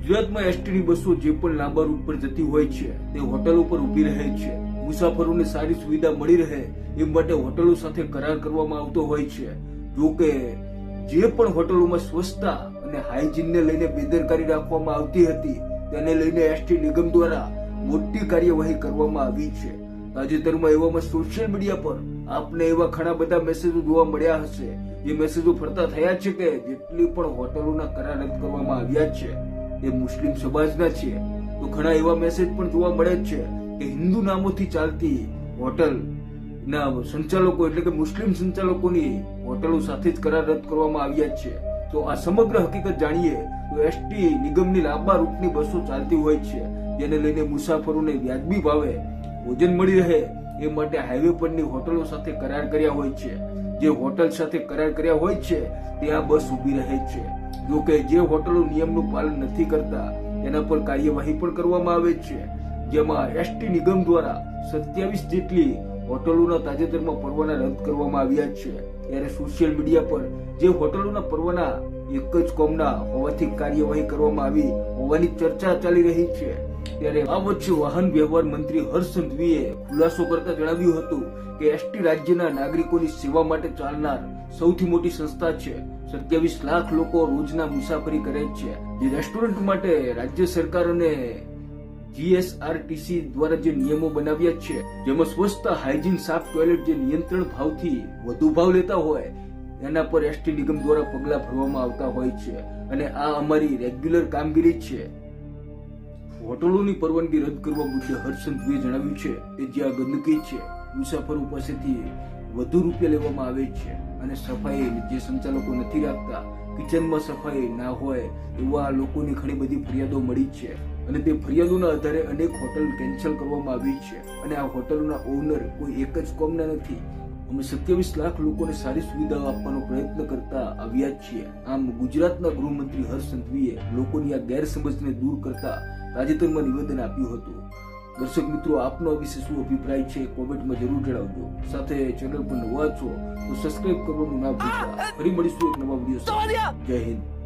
ગુજરાતમાં એસટીની બસો જે પણ લાંબા રૂટ પર જતી હોય છે, તે હોટલો પર ઊભી રહે છે. મુસાફરોને સારી સુવિધા મળી રહે એ માટે હોટલો સાથે કરાર કરવામાં આવતો હોય છે. જો કે, જે પણ હોટલોમાં સ્વચ્છતા અને હાઇજીનને લઈને બેદરકારી રાખવામાં આવતી હતી, તેને લઈને એસટી નિગમ દ્વારા મોટી કાર્યવાહી કરવામાં આવી છે. તાજેતરમાં એવામાં સોશિયલ મીડિયા પર આપને એવા ઘણા બધા મેસેજો જોવા મળ્યા હશે. જે મેસેજો ફરતા થયા છે કે જેટલી પણ હોટલોના કરાર રદ કરવામાં આવ્યા છે. એ મુસ્લિમ સમાજના છે તો ઘણા એવા મેસેજ પણ જોવા મળે જ છે કે હિન્દુ નામોથી ચાલતી હોટલ ના સંચાલકો એટલે કે મુસ્લિમ સંચાલકોની હોટલો સાથે જ કરાર રદ કરવામાં આવ્યા છે. તો આ સમગ્ર હકીકત જાણીએ તો એસટી નિગમની લાંબા રૂટની બસો ચાલતી હોય છે. જેને લઈને મુસાફરોને વ્યાજબી ભાવે ભોજન મળી રહે એ માટે હાઈવે પરની હોટલો સાથે કરાર કર્યા હોય છે. જે હોટલ સાથે કરાર કર્યા હોય છે તે આ બસ ઊભી રહે છે. જો કે જે હોટલો નિયમનું પાલન નથી કરતા તેના પર કાર્યવાહી પણ કરવામાં આવે છે. જેમાં એસટી નિગમ દ્વારા સત્યાવીસ જેટલી હોટલોના તાજેતરમાં પરવાના રદ કરવામાં આવ્યા છે. ત્યારે સોશિયલ મીડિયા પર જે હોટલોના પરવાના એક જ કોમના હોવાથી કાર્યવાહી કરવામાં આવી હોવાની ચર્ચા ચાલી રહી છે. ત્યારે આ વચ્ચે વાહન વ્યવહાર મંત્રી હર્ષ સંઘવીએ ખુલાસો કરતા જણાવ્યું હતું કે એસટી રાજ્યના નાગરિકોની સેવા માટે ચાલનાર સૌથી મોટી સંસ્થા છે. સત્યાવીસ લાખ લોકો રોજના મુસાફરી કરે છે. જે રેસ્ટોરન્ટ માટે રાજ્ય સરકાર અને જીએસઆરટીસી દ્વારા જે નિયમો બનાવ્યા છે, જેમાં સ્વચ્છતા હાઇજીન, સાફ ટોયલેટ જે નિયંત્રણ ભાવથી વધુ ભાવ લેતા હોય, એના પર એસટી નિગમ દ્વારા પગલાં ભરવામાં આવતા હોય છે. અને આ અમારી રેગ્યુલર કામગીરી છે. હોટલોની પરવાનગી રદ કરવા મુદ્દે હર્ષંતભાઈએ જણાવ્યું છે કે જ્યાં ગંદકી છે, મુસાફરો પાસેથી વધુ રૂપિયા લેવામાં આવે છે અને સફાઈ જે સંચાલકો નથી રાખતા, કિચનમાં સફાઈ ના હોય એવા લોકોની ઘણી બધી ફરિયાદો મળી છે અને તે ફરિયાદોના આધારે અનેક હોટલ કેન્સલ કરવામાં આવી છે અને આ હોટલના ઓનર કોઈ એક જ કોમના નથી. અમે સત્યાવીસ લાખ લોકોને સારી સુવિધાઓ આપવાનો પ્રયત્ન કરતા આવ્યા છીએ. આમ ગુજરાતના ગૃહમંત્રી હર્ષ સંઘવીએ લોકોની આ ગેરસમજને દૂર કરતા તાજેતરમાં નિવેદન આપ્યું હતું. દર્શક મિત્રો, આપનો વિશે શું અભિપ્રાય છે કોમેન્ટમાં જરૂર જણાવજો. સાથે ચેનલ પર નવા છો તો સબસ્ક્રાઇબ કરવાનું ના ભૂલતા. ફરી મળીશું એક નવા વીડિયો જય હિન્દ.